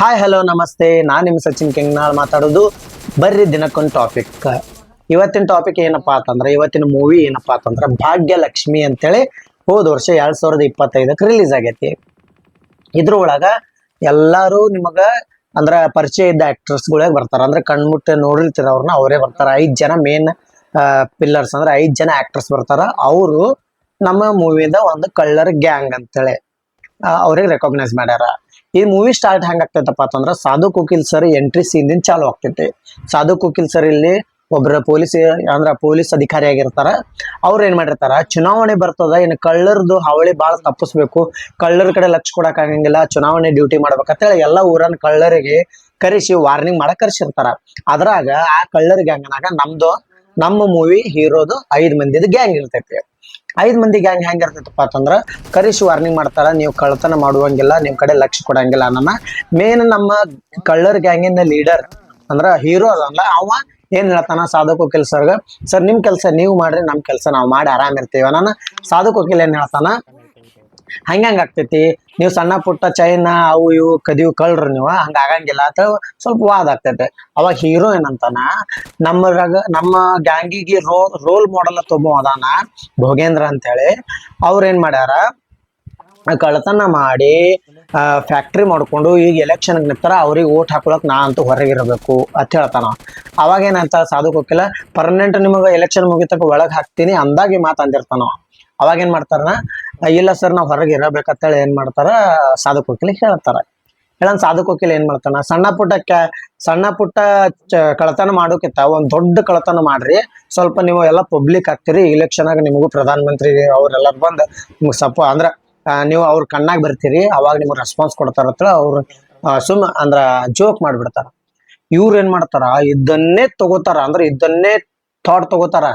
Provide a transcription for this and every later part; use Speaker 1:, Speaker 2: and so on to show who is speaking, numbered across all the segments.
Speaker 1: Hi hello ನಮಸ್ತೆ. ನಾನು ನಿಮ್ಮ ಸಚಿನ್ ಕೆಂಗ್ನಾಳ್ ಮಾತಾಡೋದು ಬರ್ರಿ ದಿನಕ್ಕೊಂದು ಟಾಪಿಕ್ ಇವತ್ತಿನ ಟಾಪಿಕ್ ಏನಪ್ಪಾ ಅಂತಂದ್ರೆ, ಇವತ್ತಿನ ಮೂವಿ ಏನಪ್ಪಾ ಅಂತಂದ್ರೆ, ಭಾಗ್ಯಲಕ್ಷ್ಮಿ ಅಂತೇಳಿ ಹೋದ ವರ್ಷ ಎರಡ್ ಸಾವಿರದ ಇಪ್ಪತ್ತೈದಕ್ಕೆ ರಿಲೀಸ್ ಆಗೈತಿ. ಇದ್ರೊಳಗ ಎಲ್ಲಾರು ನಿಮಗ ಅಂದ್ರ ಪರಿಚಯ ಇದ್ದ ಆಕ್ಟರ್ಸ್ಗಳೇ ಬರ್ತಾರ. ಅಂದ್ರೆ ಕಣ್ಮುಟ್ಟೆ ನೋಡಿರ್ತೀರ ಅವ್ರನ್ನ ಅವರೇ ಬರ್ತಾರ. ಐದ್ ಜನ ಮೇನ್ ಪಿಲ್ಲರ್ಸ್ ಅಂದ್ರೆ ಐದ್ ಜನ ಆಕ್ಟರ್ಸ್ ಬರ್ತಾರ. ಅವರು ನಮ್ಮ ಮೂವಿಯಿಂದ ಒಂದು ಕಳ್ಳರ್ ಗ್ಯಾಂಗ್ ಅಂತೇಳಿ ಅವ್ರಿಗೆ ರೆಕಾಗ್ನೈಸ್ ಮಾಡ್ಯಾರ. ಈ ಮೂವಿ ಸ್ಟಾರ್ಟ್ ಹೆಂಗ್ ಆಗ್ತೈತಪ್ಪ ಅಂತಂದ್ರ ಸಾಧು ಕುಕಿಲ್ ಸರ್ ಎಂಟ್ರಿ ಸೀನ್ ಚಾಲು ಆಗ್ತೈತಿ. ಸಾಧು ಕುಕಿಲ್ ಸರ್ ಇಲ್ಲಿ ಒಬ್ರ ಪೊಲೀಸ್ ಅಂದ್ರ ಪೊಲೀಸ್ ಅಧಿಕಾರಿ ಆಗಿರ್ತಾರ. ಅವ್ರು ಏನ್ ಮಾಡಿರ್ತಾರ, ಚುನಾವಣೆ ಬರ್ತದ, ಇನ್ನು ಕಳ್ಳರದು ಹಾವಳಿ ಬಾಳ ತಪ್ಪಿಸ್ಬೇಕು. ಕಳ್ಳರ ಕಡೆ ಲಕ್ಷ ಕೊಡಕ್ ಆಗಂಗಿಲ್ಲ, ಚುನಾವಣೆ ಡ್ಯೂಟಿ ಮಾಡ್ಬೇಕಂತೇಳಿ ಎಲ್ಲ ಊರನ್ ಕಳ್ಳರಿಗೆ ಕರೆಸಿ ವಾರ್ನಿಂಗ್ ಮಾಡಕ್ ಕರ್ಸಿರ್ತಾರ. ಅದ್ರಾಗ ಆ ಕಳ್ಳರ್ ಗ್ಯಾಂಗ್ನಾಗ ನಮ್ದು, ನಮ್ಮ ಮೂವಿ ಹೀರೋದು ಐದ್ ಮಂದಿದ ಗ್ಯಾಂಗ್ ಇರ್ತೈತಿ. ಐದ್ ಮಂದಿ ಗ್ಯಾಂಗ್ ಹೆಂಗ್ ಇರ್ತೈತಪ್ಪ ಅಂತಂದ್ರ, ಕರಿಸಿ ವಾರ್ನಿಂಗ್ ಮಾಡ್ತಾರ, ನೀವು ಕಳ್ಳತನ ಮಾಡುವಂಗಿಲ್ಲ, ನಿಮ್ ಕಡೆ ಲಕ್ಷ ಕೊಡಂಗಿಲ್ಲ ಅನ್ನ ಮೇನ್ ನಮ್ಮ ಕಳ್ಳರ್ ಗ್ಯಾಂಗಿನ ಲೀಡರ್ ಅಂದ್ರ ಹೀರೋ ಅದಲ್ಲ ಅವ ಏನ್ ಹೇಳ್ತಾನ, ಸಾಧಕ ವಕೀಲ್ ಸರ್ಗ, ಸರ್, ನಿಮ್ ಕೆಲ್ಸ ನೀವು ಮಾಡ್ರಿ, ನಮ್ ಕೆಲ್ಸ ನಾವ್ ಮಾಡಿ ಆರಾಮ್ ಇರ್ತೀವಿ ನಾನು ಸಾಧಕ ವಕೀಲ್ ಏನ್ ಹೇಳ್ತಾನ ಹಂಗಂಗ್ ಆಗ್ತೈತಿ. ನೀವು ಸಣ್ಣ ಪುಟ್ಟ ಚೈನಾ ಅವು ಇವು ಕದಿವು ಕಳ್ರಿ ನೀವು, ಹಂಗ ಆಗಂಗಿಲ್ಲ ಅಂತ ಸ್ವಲ್ಪ ವಾದ ಆಗ್ತೈತೆ. ಅವಾಗ ಹೀರೋ ಏನಂತಾನ, ನಮ್ಮರಾಗ, ನಮ್ಮ ಗ್ಯಾಂಗಿಗೆ ರೋ ರೋಲ್ ಮಾಡೆಲ್ ತುಂಬ ಅದಾನ ಭೋಗೇಂದ್ರ ಅಂತೇಳಿ. ಅವ್ರ ಏನ್ ಮಾಡ್ಯಾರ ಕಳ್ತನ ಮಾಡಿ ಫ್ಯಾಕ್ಟ್ರಿ ಮಾಡ್ಕೊಂಡು ಈಗ ಎಲೆಕ್ಷನ್ ನಿಂತಾರ ಅವ್ರಿಗೆ ಓಟ್ ಹಾಕೊಳಕ್ ನಾ ಅಂತೂ ಹೊರಗಿರಬೇಕು ಅಂತ ಹೇಳ್ತಾನ. ಅವಾಗ ಏನಂತ ಸಾಧು ಹೋಗಿಲ್ಲ ಪರ್ಮನೆಂಟ್ ನಿಮಗೆ ಎಲೆಕ್ಷನ್ ಮುಗಿತಕ್ಕ ಒಳಗ್ ಹಾಕ್ತೀನಿ ಅಂದಾಗಿ ಮಾತು ಅಂದಿರ್ತಾನ. ಅವಾಗ ಏನ್ ಮಾಡ್ತಾರ ಇಲ್ಲ ಸರ್, ನಾವು ಹೊರಗೆ ಇರಬೇಕಂತೇಳಿ ಏನ್ ಮಾಡ್ತಾರ, ಸಾಧು ಕೋಕಿಲ ಹೇಳ್ತಾರ. ಹೇಳನ್ ಸಾಧು ಕೋಕಿಲ ಏನ್ ಮಾಡ್ತಾನ, ಸಣ್ಣ ಪುಟ್ಟ ಸಣ್ಣ ಪುಟ್ಟ ಕಳತನ ಮಾಡೋಕಿತ್ತ ಒಂದ್ ದೊಡ್ಡ ಕಳತನ ಮಾಡ್ರಿ. ಸ್ವಲ್ಪ ನೀವು ಎಲ್ಲ ಪಬ್ಲಿಕ್ ಆಗ್ತೀರಿ ಇಲೆಕ್ಷನ್ ಆಗ ನಿಮಗೂ ಪ್ರಧಾನ ಮಂತ್ರಿ ಅವ್ರೆಲ್ಲ ಬಂದ್ ನಿಮ್ಗೆ ಸಪ, ಅಂದ್ರ ನೀವು ಅವ್ರ ಕಣ್ಣಾಗ ಬರ್ತೀರಿ, ಅವಾಗ ನಿಮ್ಗೆ ರೆಸ್ಪಾನ್ಸ್ ಕೊಡ್ತಾರ ಅಂತ ಅವ್ರು ಸುಮ್ ಅಂದ್ರ ಜೋಕ್ ಮಾಡ್ಬಿಡ್ತಾರ. ಇವ್ರ ಏನ್ ಮಾಡ್ತಾರ, ಇದನ್ನೇ ತಗೋತಾರ, ಅಂದ್ರೆ ಇದನ್ನೇ ಥಾಟ್ ತಗೋತಾರ.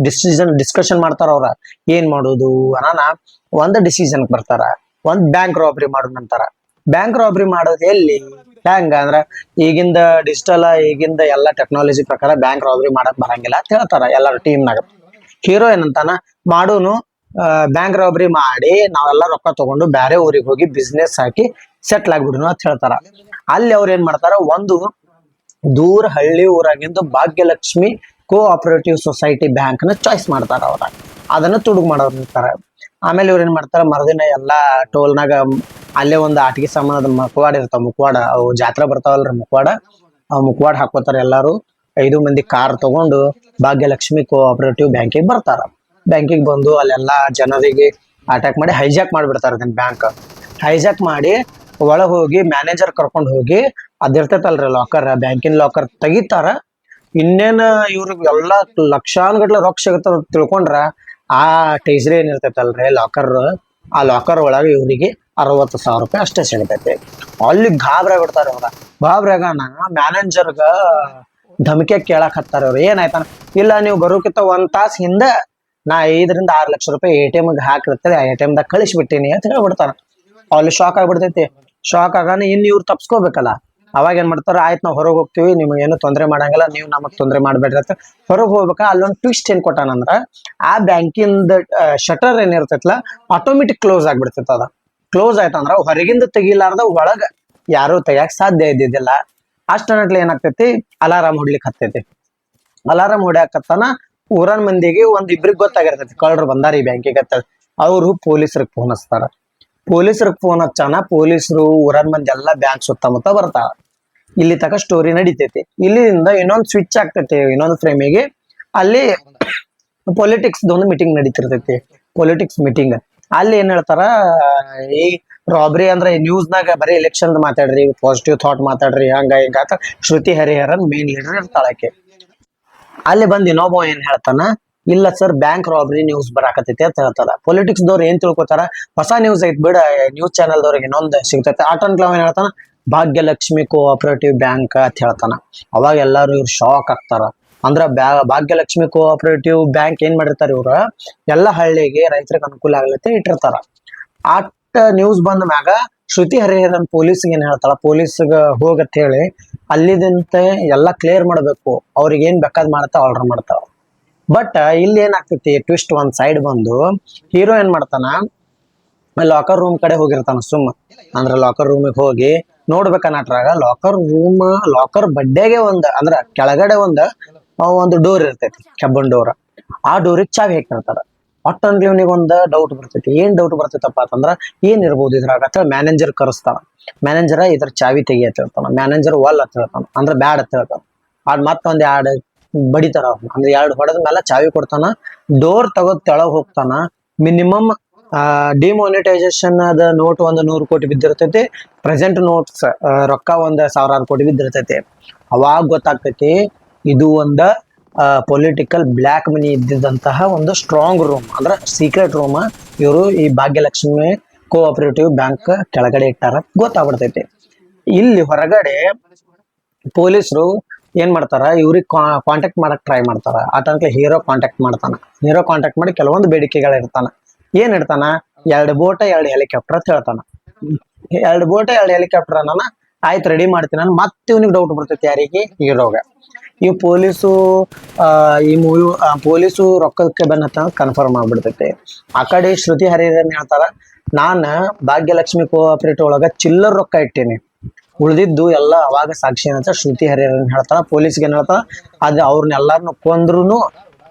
Speaker 1: ಡಿಸಿಷನ್ ಡಿಸ್ಕಷನ್ ಮಾಡ್ತಾರ ಅವ್ರ. ಏನ್ ಮಾಡೋದು? ಅನಾನ ಒಂದ್ ಡಿಸಿಷನ್ ಬರ್ತಾರ. ಒಂದ್ ಬ್ಯಾಂಕ್ ರಾಬರಿ ಮಾಡೋದ್ ಅಂತಾರ. ಬ್ಯಾಂಕ್ ರಾಬರಿ ಮಾಡೋದು ಎಲ್ಲಿ? ಹೆಂಗ ಅಂದ್ರ ಈಗಿಂದ ಡಿಜಿಟಲ್ ಈಗಿಂದ ಎಲ್ಲಾ ಟೆಕ್ನಾಲಜಿ ಪ್ರಕಾರ ಬ್ಯಾಂಕ್ ರಾಬರಿ ಮಾಡಕ್ ಬರಂಗಿಲ್ಲ ಅಂತ ಹೇಳ್ತಾರ ಟೀಮ್ ಟೀಮ್ನಾಗ ಹೀರೋ ಏನಂತಾನ? ಮಾಡೋನು ಬ್ಯಾಂಕ್ ರಾಬರಿ ಮಾಡಿ ನಾವೆಲ್ಲ ರೊಕ್ಕ ತಗೊಂಡು ಬೇರೆ ಊರಿಗೆ ಹೋಗಿ ಬಿಸ್ನೆಸ್ ಹಾಕಿ ಸೆಟ್ಲ್ ಆಗ್ಬಿಡುನು ಅಂತ ಹೇಳ್ತಾರ. ಅಲ್ಲಿ ಅವ್ರ ಏನ್ ಮಾಡ್ತಾರ? ಒಂದು ದೂರ ಹಳ್ಳಿ ಊರಾಗಿಂದು ಭಾಗ್ಯಲಕ್ಷ್ಮಿ ಕೋ ಆಪರೇಟಿವ್ ಸೊಸೈಟಿ ಬ್ಯಾಂಕ್ನ ಚಾಯ್ಸ್ ಮಾಡ್ತಾರ ಅವ್ರ. ಅದನ್ನ ತುಡುಗು ಮಾಡೋರು ಆಮೇಲೆ ಇವ್ರ ಏನ್ ಮಾಡ್ತಾರ, ಮರುದಿನ ಎಲ್ಲಾ ಟೋಲ್ನಾಗ ಅಲ್ಲೇ ಒಂದು ಆಟಿಕೆ ಸಾಮಾನದ ಮುಖವಾಡ ಇರ್ತಾವ ಮುಖವಾಡ ಅವು ಜಾತ್ರೆ ಬರ್ತಾವಲ್ರಿ ಮುಖವಾಡ ಆ ಮುಖವಾಡ ಹಾಕೋತಾರೆ ಎಲ್ಲಾರು. ಐದು ಮಂದಿ ಕಾರ್ ತಗೊಂಡು ಭಾಗ್ಯಲಕ್ಷ್ಮಿ ಕೋಆಪರೇಟಿವ್ ಬ್ಯಾಂಕಿಗೆ ಬರ್ತಾರ. ಬ್ಯಾಂಕಿಗೆ ಬಂದು ಅಲ್ಲೆಲ್ಲ ಜನರಿಗೆ ಅಟ್ಯಾಕ್ ಮಾಡಿ ಹೈಜಾಕ್ ಮಾಡಿಬಿಡ್ತಾರೆ ಅದನ್ನ ಬ್ಯಾಂಕ್ ಹೈಜಾಕ್ ಮಾಡಿ ಒಳಗ್ ಹೋಗಿ ಮ್ಯಾನೇಜರ್ ಕರ್ಕೊಂಡು ಹೋಗಿ ಅದಿರ್ತೈತಲ್ರಿ ಲಾಕರ್ ಬ್ಯಾಂಕಿನ ಲಾಕರ್ ತೆಗಿತಾರ. ಇನ್ನೇನ್ ಇವ್ರಿಗೆ ಎಲ್ಲಾ ಲಕ್ಷಾನುಗಟ್ಲೆ ರೊಕ್ಕ ಸಿಗತ್ತ ತಿಳ್ಕೊಂಡ್ರ ಆ ಟೇಜ್ರಿ ಏನ್ ಇರ್ತೈತಲ್ರಿ ಲಾಕರ್ ಆ ಲಾಕರ್ ಒಳಗ ಇವ್ರಿಗೆ ಅರವತ್ತು ಸಾವಿರ ರೂಪಾಯಿ ಅಷ್ಟೇ ಸಿಗತೈತಿ. ಅಲ್ಲಿ ಗಾಬ್ರ ಬಿಡ್ತಾರ ಅವ್ರ ಗಾಬ್ರಾಗನ ಮ್ಯಾನೇಜರ್ಗ ಧಮಕೆ ಕೇಳಕ್ ಹತ್ತಾರ ಅವ್ರು ಏನಾಯ್ತಾನ ಇಲ್ಲ, ನೀವು ಬರೋಕಿಂತ ಒಂದ್ ತಾಸ್ ಹಿಂದೆ ನಾ ಐದರಿಂದ ಆರ್ ಲಕ್ಷ ರೂಪಾಯಿ ಎ ಟಿ ಎಂ ಹಾಕಿರ್ತದೆ ಆ ಎ ಟಿ ಎಂ ದಾಗ ಕಳಿಸ್ಬಿಟ್ಟಿನಿ ಅಂತ ಹೇಳ್ಬಿಡ್ತಾರ ಅಲ್ಲಿ ಶಾಕ್ ಆಗ್ಬಿಡ್ತೈತಿ. ಶಾಕ್ ಆಗಾನ ಇನ್ ಇವ್ರು ತಪ್ಸ್ಕೋಬೇಕಲ್ಲ. ಅವಾಗ ಏನ್ ಮಾಡ್ತಾರ, ಆಯ್ತು ನಾವು ಹೊರಗೆ ಹೋಗ್ತೀವಿ, ನಿಮ್ಗೆ ಏನು ತೊಂದರೆ ಮಾಡಂಗಿಲ್ಲ, ನೀವು ನಮಗ್ ತೊಂದರೆ ಮಾಡ್ಬೇಡ್ರಿ ಅಂತ. ಹೊರಗೆ ಹೋಗ್ಬೇಕಾ, ಅಲ್ಲೊಂದು ಟ್ವಿಸ್ಟ್ ಏನ್ ಕೊಟ್ಟಾನಂದ್ರ ಆ ಬ್ಯಾಂಕಿಂದ ಶಟರ್ ಏನಿರ್ತೈತಲ್ಲ ಆಟೋಮೆಟಿಕ್ ಕ್ಲೋಸ್ ಆಗ್ಬಿಡ್ತೈತ ಅದ. ಕ್ಲೋಸ್ ಆಯ್ತಂದ್ರ ಹೊರಗಿಂದ ತೆಗಿಲಾರ್ದ ಒಳಗ ಯಾರು ತೆಗಿಯಕ್ ಸಾಧ್ಯ ಇದ್ದಿದ್ದಿಲ್ಲ. ಅಷ್ಟನಟ್ಲೆ ಏನಾಗ್ತೈತಿ ಅಲಾರಾಮ್ ಹೊಡ್ಲಿಕ್ ಹತ್ತೈತಿ. ಅಲಾರಾಮ್ ಹೊಡ್ಯಾಕತ್ತಾನ, ಊರನ್ ಮಂದಿಗೆ ಒಂದ್ ಇಬ್ರಿಗೆ ಗೊತ್ತಾಗಿರ್ತೈತಿ ಕಳ್ಳರು ಬಂದಾರ ಈ ಬ್ಯಾಂಕಿಗೆ ಅಂತ ಅವರು ಪೊಲೀಸರಿಗೆ ಫೋನ್ ಹಚ್ತಾರ. ಪೊಲೀಸರಿಗೆ ಫೋನ್ ಹಚ್ಚಾನ, ಪೊಲೀಸರು ಊರನ್ ಮಂದಿ ಎಲ್ಲಾ ಬ್ಯಾಂಕ್ ಸುತ್ತಮುತ್ತ ಬರ್ತಾವ ಇಲ್ಲಿ ತಕ ಸ್ಟೋರಿ ನಡೀತೈತಿ. ಇಲ್ಲಿಂದ ಇನ್ನೊಂದ್ ಸ್ವಿಚ್ ಆಗ್ತೈತಿ, ಇನ್ನೊಂದು ಫ್ರೇಮಿಗೆ ಅಲ್ಲಿ ಪೊಲಿಟಿಕ್ಸ್ ಒಂದು ಮೀಟಿಂಗ್ ನಡೀತಿರ್ತೈತಿ ಪೊಲಿಟಿಕ್ಸ್ ಮೀಟಿಂಗ್ ಅಲ್ಲಿ ಏನ್ ಹೇಳ್ತಾರ, ಈ ರಾಬ್ರಿ ಅಂದ್ರೆ ನ್ಯೂಸ್ನಾಗ ಬರೀ ಎಲೆಕ್ಷನ್ ಮಾತಾಡ್ರಿ ಪಾಸಿಟಿವ್ ಥಾಟ್ ಮಾತಾಡ್ರಿ, ಹಂಗ ಹಿಂಗ ಶ್ರುತಿ ಹರಿಹರನ್ ಮೇನ್ ಲೀಡರ್ ಇರ್ತಾಳಕ್ಕೆ ಅಲ್ಲಿ ಬಂದ್ ಇನ್ನೊಬ್ಬ ಏನ್ ಹೇಳ್ತಾನ ಇಲ್ಲ ಸರ್ ಬ್ಯಾಂಕ್ ರಾಬರಿ ನ್ಯೂಸ್ ಬರಾಕತೈತಿ ಅಂತ ಹೇಳ್ತಾರ. ಪೊಲಿಟಿಕ್ಸ್ ದವ್ರು ಏನ್ ತಿಳ್ಕೊತಾರ ಹೊಸ ನ್ಯೂಸ್ ಐತ್ ಬಿಡ ನ್ಯೂಸ್ ಚಾನೆಲ್ ದವ್ರಿಗೆ ಇನ್ನೊಂದ್ ಸಿಗ್ತೈತೆ. ಆಟನ್ ಕ್ಲವ್ ಏನ್ ಹೇಳ್ತಾನ? ಭಾಗ್ಯಲಕ್ಷ್ಮಿ ಕೋಆಪರೇಟಿವ್ ಬ್ಯಾಂಕ್ ಅಂತ ಹೇಳ್ತಾನ. ಅವಾಗ ಎಲ್ಲಾರು ಇವ್ರು ಶಾಕ್ ಆಗ್ತಾರ. ಅಂದ್ರ ಭಾಗ್ಯಲಕ್ಷ್ಮಿ ಕೋಆಪರೇಟಿವ್ ಬ್ಯಾಂಕ್ ಏನ್ ಮಾಡಿರ್ತಾರ ಇವ್ರ? ಎಲ್ಲ ಹಳ್ಳಿಗೆ ರೈತರಿಗೆ ಅನುಕೂಲ ಆಗ್ಲತ್ತೆ ಇಟ್ಟಿರ್ತಾರ. ಆಟ ನ್ಯೂಸ್ ಬಂದ ಮ್ಯಾಗ ಶ್ರುತಿ ಹರಿಹರನ್ ಪೊಲೀಸ್ಗೆ ಏನ್ ಹೇಳ್ತಾಳ? ಪೊಲೀಸ್ಗ ಹೋಗತ್ ಹೇಳಿ, ಅಲ್ಲಿದಂತೆ ಎಲ್ಲಾ ಕ್ಲಿಯರ್ ಮಾಡಬೇಕು. ಅವ್ರಿಗೆ ಏನ್ ಬೇಕಾದ್ ಮಾಡ್ತಾ ಆರ್ಡರ್ ಮಾಡ್ತಾವ ಬಟ್ ಇಲ್ಲಿ ಏನಾಗ್ತೈತಿ ಟ್ವಿಸ್ಟ್ ಒಂದ್ ಸೈಡ್ ಬಂದು ಹೀರೋ ಏನ್ ಮಾಡ್ತಾನ? ಲಾಕರ್ ರೂಮ್ ಕಡೆ ಹೋಗಿರ್ತಾನ, ಸುಮ್ಮ. ಅಂದ್ರ ಲಾಕರ್ ರೂಮಿಗೆ ಹೋಗಿ ನೋಡ್ಬೇಕ ನಟ್ರಾಗ ಲಾಕರ್ ರೂಮ್ ಲಾಕರ್ ಬಡ್ಡೆಗೆ ಒಂದ್, ಅಂದ್ರ ಕೆಳಗಡೆ ಒಂದ್ ಒಂದು ಡೋರ್ ಇರ್ತೈತಿ ಕೆಬ್ಬನ್ ಡೋರ್ ಆ ಡೋರಿಗೆ ಚಾವಿ ಹಾಕಿರ್ತಾರ. ಒಟ್ಟ ಅಂದ್ರೆ ಇವನಿಗೆ ಒಂದ್ ಡೌಟ್ ಬರ್ತೈತಿ. ಏನ್ ಡೌಟ್ ಬರ್ತೈತಪ್ಪ ಅಂತಂದ್ರ, ಏನ್ ಇರ್ಬೋದು ಇದ್ರಾಗ ಅಂತ ಮ್ಯಾನೇಜರ್ ಕರೆಸ್ತಾನ. ಮ್ಯಾನೇಜರ್ ಇದ್ರ ಚಾವಿ ತೆಗಿ ಅಂತ ಮ್ಯಾನೇಜರ್ ಒಲ್ ಅಂತ ಹೇಳ್ತಾನ. ಅಂದ್ರ ಬ್ಯಾಡ್ ಅಂತ ಹೇಳ್ತಾನ. ಅದ್ ಮತ್ತೊಂದ್ ಎರಡ್ ಬಡಿತಾರ. ಅಂದ್ರೆ ಎರಡು ಹೊಡೆದ ಮೇಲೆ ಚಾವಿ ಕೊಡ್ತಾನ ಡೋರ್ ತಗೋದ್ ತೆಳಗ್ ಹೋಗ್ತಾನ. ಮಿನಿಮಮ್ ಡಿಮಾನಿಟೈಸೇಷನ್ ಅದ ನೋಟ್ ಒಂದು ನೂರು ಕೋಟಿ ಬಿದ್ದಿರ್ತೈತಿ. ಪ್ರೆಸೆಂಟ್ ನೋಟ್ಸ್ ರೊಕ್ಕ ಒಂದ್ ಸಾವಿರಾರು ಕೋಟಿ ಬಿದ್ದಿರ್ತೈತಿ. ಅವಾಗ ಗೊತ್ತಾಗ್ತೈತಿ, ಇದು ಒಂದ ಪೊಲಿಟಿಕಲ್ ಬ್ಲ್ಯಾಕ್ ಮನಿ ಇದ್ದಿದ್ದಂತಹ ಒಂದು ಸ್ಟ್ರಾಂಗ್ ರೂಮ್ ಅಂದ್ರೆ ಸೀಕ್ರೆಟ್ ರೂಮ್ ಇವರು ಈ ಭಾಗ್ಯಲಕ್ಷ್ಮಿ ಕೋಆಪರೇಟಿವ್ ಬ್ಯಾಂಕ್ ಕೆಳಗಡೆ ಇಟ್ಟಾರ. ಗೊತ್ತಾಗ್ಬಿಡ್ತೈತಿ. ಇಲ್ಲಿ ಹೊರಗಡೆ ಪೊಲೀಸರು ಏನ್ ಮಾಡ್ತಾರ? ಇವ್ರಿಗೆ ಕಾಂಟ್ಯಾಕ್ಟ್ ಮಾಡಕ್ ಟ್ರೈ ಮಾಡ್ತಾರ. ಆ ತನಕ ಹೀರೋ ಕಾಂಟ್ಯಾಕ್ಟ್ ಮಾಡ್ತಾನ. ಹೀರೋ ಕಾಂಟ್ಯಾಕ್ಟ್ ಮಾಡಿ ಕೆಲವೊಂದು ಬೇಡಿಕೆಗಳು ಇರ್ತಾನ ಏನ್ ಇಡ್ತಾನ? ಎರಡು ಬೋಟ, ಎರಡು ಹೆಲಿಕಾಪ್ಟರ್ ಅಂತ ಹೇಳ್ತಾನ. ಎರಡು ಬೋಟ, ಎರಡು ಹೆಲಿಕಾಪ್ಟರ್ ಅನ್ನ ಆಯ್ತು ರೆಡಿ ಮಾಡ್ತೀನಿ ನಾನು ಮತ್ತೆ ಇವ್ನಿಗೆ ಡೌಟ್ ಬರ್ತೈತಿ ಯಾರಿಗೆ? ಹೀರೋಗ ಈ ಪೊಲೀಸು ಈ ಮೂವಿ ಪೊಲೀಸು ರೊಕ್ಕಕ್ಕೆ ಬಂದ ಕನ್ಫರ್ಮ್ ಆಗ್ಬಿಡ್ತೈತಿ. ಆ ಕಡೆ ಶ್ರುತಿ ಹರಿಹರನ್ ಹೇಳ್ತಾರ, ನಾನು ಭಾಗ್ಯಲಕ್ಷ್ಮಿ ಕೋಆಪರೇಟಿವ್ ಒಳಗ ಚಿಲ್ಲರ್ ರೊಕ್ಕ ಇಟ್ಟೀನಿ. ಉಳ್ದಿದ್ದು ಎಲ್ಲ ಅವಾಗ ಸಾಕ್ಷಿ ಅಂತ ಶ್ರುತಿ ಹರಿಹರನ್ ಹೇಳ್ತಾನ, ಪೊಲೀಸ್ಗೆ ಏನ್ ಹೇಳ್ತಾರ ಅದು ಅವ್ರನ್ನೆಲ್ಲಾರನ್ನು ಕೊಂದ್ರು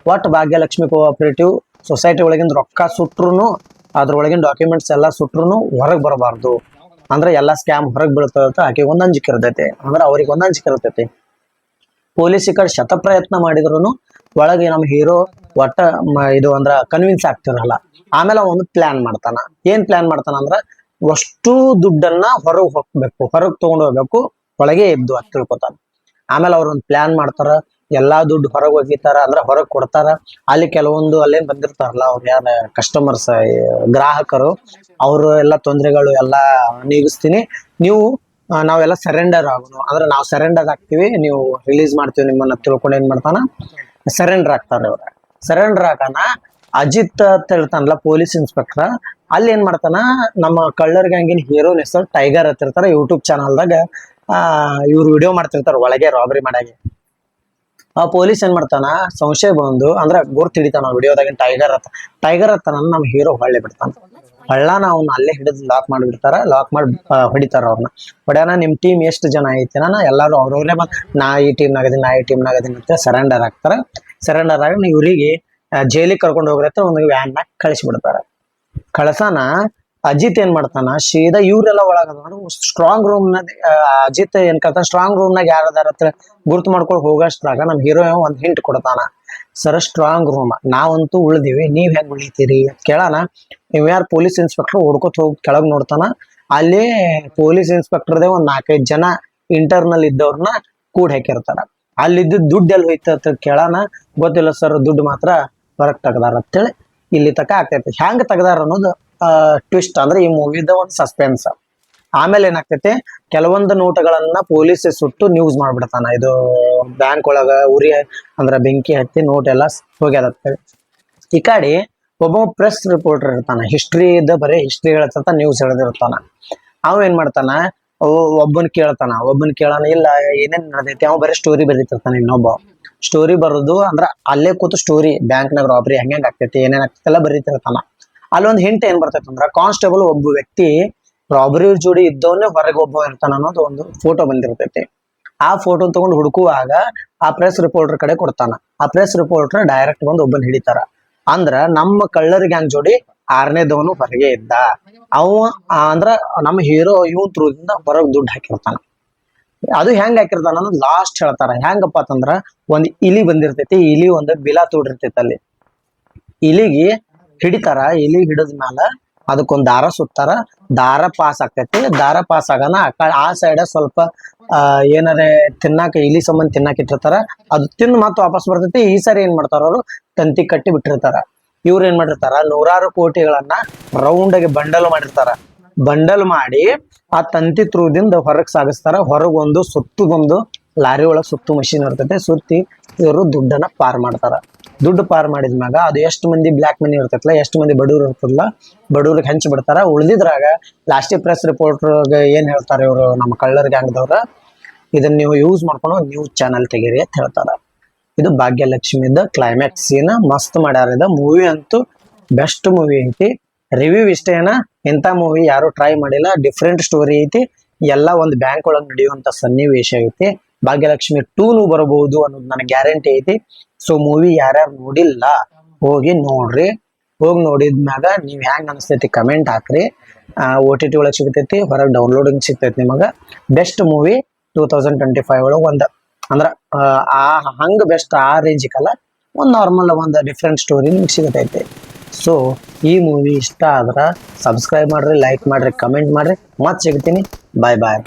Speaker 1: ಒಟ್ಟು ಭಾಗ್ಯಲಕ್ಷ್ಮಿ ಕೋಆಪರೇಟಿವ್ ಸೊಸೈಟಿ ಒಳಗಿಂದ ರೊಕ್ಕ ಸುಟ್ರು ಅದ್ರೊಳಗಿನ ಡಾಕ್ಯುಮೆಂಟ್ಸ್ ಎಲ್ಲ ಸುಟ್ರು ಹೊರಗೆ ಬರಬಾರ್ದು. ಅಂದ್ರೆ ಎಲ್ಲಾ ಸ್ಕ್ಯಾಮ್ ಹೊರಗೆ ಬೀಳ್ತದ ಅಂತ ಆಕೆಗೆ ಒಂದು ಅಂಜಿಕೆ ಇರ್ತೈತಿ. ಅಂದ್ರೆ ಅವ್ರಿಗೆ ಒಂದು ಅಂಜಿಕೆ ಇರ್ತೈತಿ. ಪೊಲೀಸ್ ಈ ಕಡೆ ಶತ ಪ್ರಯತ್ನ ಮಾಡಿದ್ರು ಒಳಗೆ ನಮ್ಮ ಹೀರೋ ಒಟ್ಟ ಇದು ಅಂದ್ರ ಕನ್ವಿನ್ಸ್ ಆಗ್ತಿರಲ್ಲ. ಆಮೇಲೆ ಅವನು ಪ್ಲಾನ್ ಮಾಡ್ತಾನ. ಏನ್ ಪ್ಲಾನ್ ಮಾಡ್ತಾನ ಅಂದ್ರ ಅಷ್ಟು ದುಡ್ಡನ್ನ ಹೊರಗೆ ಹೋಗ್ಬೇಕು, ಹೊರಗೆ ತಗೊಂಡು ಹೋಗ್ಬೇಕು, ಒಳಗೆ ಇದ್ದು ಅಂತ ತಿಳ್ಕೊತಾನೆ. ಆಮೇಲೆ ಅವ್ರ ಒಂದು ಪ್ಲಾನ್ ಮಾಡ್ತಾರ, ಎಲ್ಲಾ ದುಡ್ಡು ಹೊರಗೆ ಒಗಿತಾರ ಅಂದ್ರೆ ಹೊರಗೆ ಕೊಡ್ತಾರ. ಅಲ್ಲಿ ಕೆಲವೊಂದು ಅಲ್ಲೇನ್ ಬಂದಿರ್ತಾರಲ್ಲ, ಅವ್ರ ಯಾರ ಕಸ್ಟಮರ್ಸ್ ಗ್ರಾಹಕರು, ಅವರು ಎಲ್ಲ ತೊಂದರೆಗಳು ಎಲ್ಲ ನೀಗಿಸ್ತೀನಿ. ನೀವು ನಾವೆಲ್ಲ ಸರೆಂಡರ್ ಆಗೋಣ. ಅಂದ್ರೆ ನಾವು ಸರೆಂಡರ್ ಆಗ್ತೀವಿ, ನೀವು ರಿಲೀಸ್ ಮಾಡ್ತೀವಿ ನಿಮ್ಮನ್ನ ತಿಳ್ಕೊಂಡು ಏನ್ ಮಾಡ್ತಾನ? ಸರೆಂಡರ್ ಆಗ್ತಾರೆ ಅವ್ರ. ಸರೆಂಡರ್ ಆಗಾನ ಅಜಿತ್ ಅಂತ ಹೇಳ್ತಾನಲ್ಲ ಪೊಲೀಸ್ ಇನ್ಸ್ಪೆಕ್ಟರ್ ಅಲ್ಲಿ ಏನ್ ಮಾಡ್ತಾನ? ನಮ್ಮ ಕಳ್ಳರ್ ಗ್ಯಾಂಗಿನ ಹೀರೋನ್ ಹೆಸರು ಟೈಗರ್ ಹತ್ತಿರ್ತಾರ ಯೂಟ್ಯೂಬ್ ಆ, ಇವ್ರು ವಿಡಿಯೋ ಮಾಡ್ತಿರ್ತಾರ ಒಳಗೆ ರಾಬರಿ ಮಾಡಾಗೆ. ಆ ಪೊಲೀಸ್ ಏನ್ ಮಾಡ್ತಾನ? ಸಂಶಯ ಬಂದು, ಅಂದ್ರ ಗುರ್ತು ಹಿಡಿತಾನ ವಿಡಿಯೋದಾಗಿನ ಟೈಗರ್ ಹತ್ತ ಟೈಗರ್ ಹತ್ತ ನಮ್ಮ ಹೀರೋ ಹೊಳ್ಳಿ ಬಿಡ್ತಾನ. ಹಳ್ಳಾನ ಅವ್ನ ಅಲ್ಲೇ ಹಿಡಿದು ಲಾಕ್ ಮಾಡಿಬಿಡ್ತಾರ ಲಾಕ್ ಮಾಡಿ ಹೊಡಿತಾರ ಅವ್ರನ್ನ ಹೊಡ್ಯಾನ, ನಿಮ್ ಟೀಮ್ ಎಷ್ಟು ಜನ ಐತಿ? ನಾನು ಎಲ್ಲಾರು ಅವ್ರವ್ರೇ ಮತ್ತೆ ನಾ ಈ ಟೀಮ್ ನಾಗದೀನಿ ನಾ ಈ ಟೀಮ್ ನಾಗದಿನ ಅಂತ ಸರೆಂಡರ್ ಆಗ್ತಾರ. ಸರೆಂಡರ್ ಆಗಿ ಇವ್ರಿಗೆ ಜೈಲಿಗೆ ಕರ್ಕೊಂಡು ಹೋಗ್ರತ್ತ ಒಂದು ವ್ಯಾನ್ ನಾಗ ಕಳಿಸ್ಬಿಡ್ತಾರ ಕಳಸಾನ ಅಜಿತ್ ಏನ್ ಮಾಡ್ತಾನ? ಸೀದಾ ಇವ್ರೆಲ್ಲ ಒಳಗ ಸ್ಟ್ರಾಂಗ್ ರೂಮ್ನ ಅಜಿತ್ ಏನ್ ಕಳ್ತಾನ? ಸ್ಟ್ರಾಂಗ್ ರೂಮ್ ನಾಗ ಯಾರದಾರ ಹತ್ರ ಗುರ್ತು ಮಾಡ್ಕೊಂಡು ಹೋಗಷ್ಟ್ರಾಗ ನಮ್ ಹೀರೋ ಒಂದ್ ಹಿಂಟ್ ಕೊಡ್ತಾನ. ಸರ್ ಸ್ಟ್ರಾಂಗ್ ರೂಮ್ ನಾವಂತೂ ಉಳ್ದಿವಿ. ನೀವ್ ಹೆಂಗ್ ಉಳಿತೀರಿ? ಕೇಳಾನ. ನೀವ್ ಯಾರು ಪೊಲೀಸ್ ಇನ್ಸ್ಪೆಕ್ಟರ್ ಹುಡ್ಕೋತ್ ಹೋಗಿ ಕೆಳಗ್ ನೋಡ್ತಾನ? ಅಲ್ಲಿ ಪೊಲೀಸ್ ಇನ್ಸ್ಪೆಕ್ಟರ್ದೇ ಒಂದ್ ನಾಲ್ಕೈದು ಜನ ಇಂಟರ್ನಲ್ ಇದ್ದವ್ರನ್ನ ಕೂಡ್ ಹಾಕಿರ್ತಾರ. ಅಲ್ಲಿದ್ದು ದುಡ್ಡು ಎಲ್ಲಿ ಹೋಯ್ತ ಕೇಳಾನ. ಗೊತ್ತಿಲ್ಲ ಸರ್, ದುಡ್ಡು ಮಾತ್ರ ಹೊರಗ್ ತೆಗ್ದಾರ ಅಂತೇಳಿ ಇಲ್ಲಿ ತಕ ಆಗ್ತೈತಿ. ಹೆಂಗ್ ತೆಗ್ದಾರ ಅನ್ನೋದು ಟ್ವಿಸ್ಟ್ ಅಂದ್ರೆ ಈ ಮೂವಿದ ಒಂದು ಸಸ್ಪೆನ್ಸ್ ಆಮೇಲೆ ಏನಾಗ್ತೈತಿ, ಕೆಲವೊಂದು ನೋಟಗಳನ್ನ ಪೊಲೀಸ್ ಸುಟ್ಟು ನ್ಯೂಸ್ ಮಾಡ್ಬಿಡ್ತಾನ. ಇದು ಬ್ಯಾಂಕ್ ಒಳಗ ಉರಿ, ಅಂದ್ರ ಬೆಂಕಿ ಹತ್ತಿ ನೋಟ್ ಎಲ್ಲ ಹೋಗ್ಯದ ಈ ಕಡೆ ಒಬ್ಬ ಪ್ರೆಸ್ ರಿಪೋರ್ಟರ್ ಇರ್ತಾನ. ಹಿಸ್ಟ್ರಿದ ಬರೀ ಹಿಸ್ಟ್ರಿ ಹೇಳ್ತಂತ ನ್ಯೂಸ್ ಹೇಳದಿರ್ತಾನ. ಅವ ಏನ್ ಮಾಡ್ತಾನ, ಒಬ್ಬನ್ ಕೇಳ್ತಾನ. ಒಬ್ಬನ್ ಕೇಳಾನ, ಇಲ್ಲ, ಏನೇನ್ ನಡೆದೈತಿ? ಅವ ಬರೀ ಸ್ಟೋರಿ ಬರೀತಿರ್ತಾನ ಇನ್ನೊಬ್ಬ. ಸ್ಟೋರಿ ಬರೋದು ಅಂದ್ರ ಅಲ್ಲೇ ಕೂತು ಸ್ಟೋರಿ ಬ್ಯಾಂಕ್ ನಾಗ ರಾಬರಿ ಹೆಂಗ್ ಆಗ್ತೈತಿ, ಏನೇನ್ ಆಗ್ತೈತಿ ಎಲ್ಲ ಬರೀತಿರ್ತಾನ ಅಲ್ಲೊಂದು ಹಿಂಟ್ ಏನ್ ಬರ್ತೈತಿ ಅಂದ್ರ ಕಾನ್ಸ್ಟೇಬಲ್ ಒಬ್ಬ ವ್ಯಕ್ತಿ ರಾಬರಿ ಜೋಡಿ ಇದ್ದವನ್ನೇ ಹೊರಗೆ ಒಬ್ಬ ಇರ್ತಾನ ಅನ್ನೋದು ಒಂದು ಫೋಟೋ ಬಂದಿರ್ತೈತಿ. ಆ ಫೋಟೋ ತಗೊಂಡು ಹುಡುಕುವಾಗ ಆ ಪ್ರೆಸ್ ರಿಪೋರ್ಟರ್ ಕಡೆ ಕೊಡ್ತಾನ. ಆ ಪ್ರೆಸ್ ರಿಪೋರ್ಟರ್ ಡೈರೆಕ್ಟ್ ಬಂದು ಒಬ್ಬನ್ ಹಿಡಿತಾರ. ಅಂದ್ರ ನಮ್ಮ ಕಳ್ಳರ್ ಗ್ಯಾಂಗ್ ಜೋಡಿ ಆರನೇದವನು ಹೊರಗೆ ಇದ್ದ. ಅವ ಅಂದ್ರ ನಮ್ಮ ಹೀರೋ ಇವನ್ ಥ್ರೂದಿಂದ ಹೊರಗ್ ದುಡ್ಡು ಹಾಕಿರ್ತಾನ. ಅದು ಹೆಂಗ್ ಹಾಕಿರ್ತಾನ ಅನ್ನೋದು ಲಾಸ್ಟ್ ಹೇಳ್ತಾರ. ಹೆಂಗಪ್ಪ ಅಂತಂದ್ರ ಒಂದ್ ಇಲಿ ಬಂದಿರ್ತೈತಿ ಇಲಿ ಒಂದ್ ಬಿಲ ತೋಡಿರ್ತೈತಿ ಅಲ್ಲಿ. ಇಲಿಗೆ ಹಿಡಿತಾರ, ಇಲಿ ಹಿಡಿದ ಮ್ಯಾಲ ಅದಕ್ಕೊಂದ್ ದಾರ ಸುತ್ತಾರ ದಾರ ಪಾಸ್ ಆಗ್ತೈತಿ, ದಾರ ಪಾಸ್ ಆಗನ ಆ ಸೈಡ ಆ ಸೈಡ್ ಸ್ವಲ್ಪ, ಆ, ಏನಾರ ತಿನ್ನಾಕ, ಇಲಿ ಸಂಬಂಧ ತಿನ್ನಾಕ ಇಟ್ಟಿರ್ತಾರ, ಅದು ತಿಂದು ಮತ್ತೆ ವಾಪಸ್ ಬರ್ತೈತಿ, ಈ ಸಾರಿ ಏನ್ ಮಾಡ್ತಾರ ಅವರು? ತಂತಿ ಕಟ್ಟಿ ಬಿಟ್ಟಿರ್ತಾರ. ಇವ್ರ ಏನ್ ಮಾಡಿರ್ತಾರ? ನೂರಾರು ಕೋಟಿಗಳನ್ನ ರೌಂಡ್ ಆಗಿ ಬಂಡಲ್ ಮಾಡಿರ್ತಾರ. ಬಂಡಲ್ ಮಾಡಿ ಆ ತಂತಿ ತ್ರೂದಿಂದ ಹೊರಗೆ ಸಾಗಿಸ್ತಾರ. ಹೊರಗೊಂದು ಸುತ್ತಗೊಂದು ಲಾರಿ ಒಳಗೆ ಸುತ್ತು ಮಷಿನ್ ಇರ್ತೈತೆ. ಸುತ್ತಿ ಇವರು ದುಡ್ಡನ್ನ ಪಾರ್ ಮಾಡ್ತಾರ. ದುಡ್ಡು ಪಾರ್ ಮಾಡಿದ್ಮ್ಯಾಗ ಅದು ಎಷ್ಟು ಮಂದಿ ಬ್ಲ್ಯಾಕ್ ಮನಿ ಇರ್ತೈತಲ್ಲ ಎಷ್ಟು ಮಂದಿ ಬಡವ್ರು ಇರ್ತದಲ್ಲ ಬಡವ್ರಿಗೆ ಹಂಚಿ ಬಿಡ್ತಾರ. ಉಳ್ದಿದ್ರಾಗ ಲಾಸ್ಟ್ ಪ್ರೆಸ್ ರಿಪೋರ್ಟರ್ಗೆ ಏನು ಹೇಳ್ತಾರೆ ಇವರು ನಮ್ಮ ಕಳ್ಳರ್ ಗ್ಯಾಂಗ್ದವ್ರ ಇದನ್ನ ನೀವು ಯೂಸ್ ಮಾಡ್ಕೊಂಡು ನ್ಯೂಸ್ ಚಾನಲ್ ತೆಗೀರಿ ಅಂತ ಹೇಳ್ತಾರ. ಇದು ಭಾಗ್ಯಲಕ್ಷ್ಮಿದ ಕ್ಲೈಮ್ಯಾಕ್ಸ್ ಸೀನ್ ಮಸ್ತ್ ಮಾಡ್ಯಾರ. ಇದು ಮೂವಿ ಅಂತೂ ಬೆಸ್ಟ್ ಮೂವಿ ಐತಿ. ರಿವ್ಯೂ ಇಷ್ಟೇನ? ಇಂಥ ಮೂವಿ ಯಾರು ಟ್ರೈ ಮಾಡಿಲ್ಲ. ಡಿಫ್ರೆಂಟ್ ಸ್ಟೋರಿ ಐತಿ. ಎಲ್ಲ ಒಂದು ಬ್ಯಾಂಕ್ ಒಳಗೆ ನಡೆಯುವಂತ ಸನ್ನಿವೇಶ ಐತಿ. ಭಾಗ್ಯಲಕ್ಷ್ಮಿ ಟೂನು ಬರಬಹುದು ಅನ್ನೋದು ನನಗೆ ಗ್ಯಾರಂಟಿ ಐತಿ. ಸೊ ಮೂವಿ ಯಾರ್ಯಾರು ನೋಡಿಲ್ಲ ಹೋಗಿ ನೋಡ್ರಿ. ಹೋಗಿ ನೋಡಿದ್ಮ್ಯಾಗ ನೀವು ಹೆಂಗ್ ಅನಿಸ್ತೈತಿ ಕಮೆಂಟ್ ಹಾಕ್ರಿ. ಓ ಟಿ ಟಿ ಒಳಗೆ ಸಿಗ್ತೈತಿ ಹೊರಗೆ ಡೌನ್ಲೋಡಿಂಗ್ ಸಿಗ್ತೈತಿ ನಿಮಗೆ. Best movie two thousand twenty five ಒಳಗೆ ಒಂದು. ಅಂದ್ರ ಆ, ಹಂಗ್ ಬೆಸ್ಟ್ ಆ ರೇಂಜಿಗಲ್ಲ ಒಂದು ನಾರ್ಮಲ್ ಒಂದು ಡಿಫ್ರೆಂಟ್ ಸ್ಟೋರಿ ನಿಮ್ಗೆ ಸಿಗತೈತಿ. ಸೊ ಈ ಮೂವಿ ಇಷ್ಟ ಆದ್ರೆ ಸಬ್ಸ್ಕ್ರೈಬ್ ಮಾಡ್ರಿ ಲೈಕ್ ಮಾಡ್ರಿ ಕಮೆಂಟ್ ಮಾಡ್ರಿ. ಮತ್ತೆ ಸಿಗ್ತೀನಿ. ಬಾಯ್ ಬಾಯ್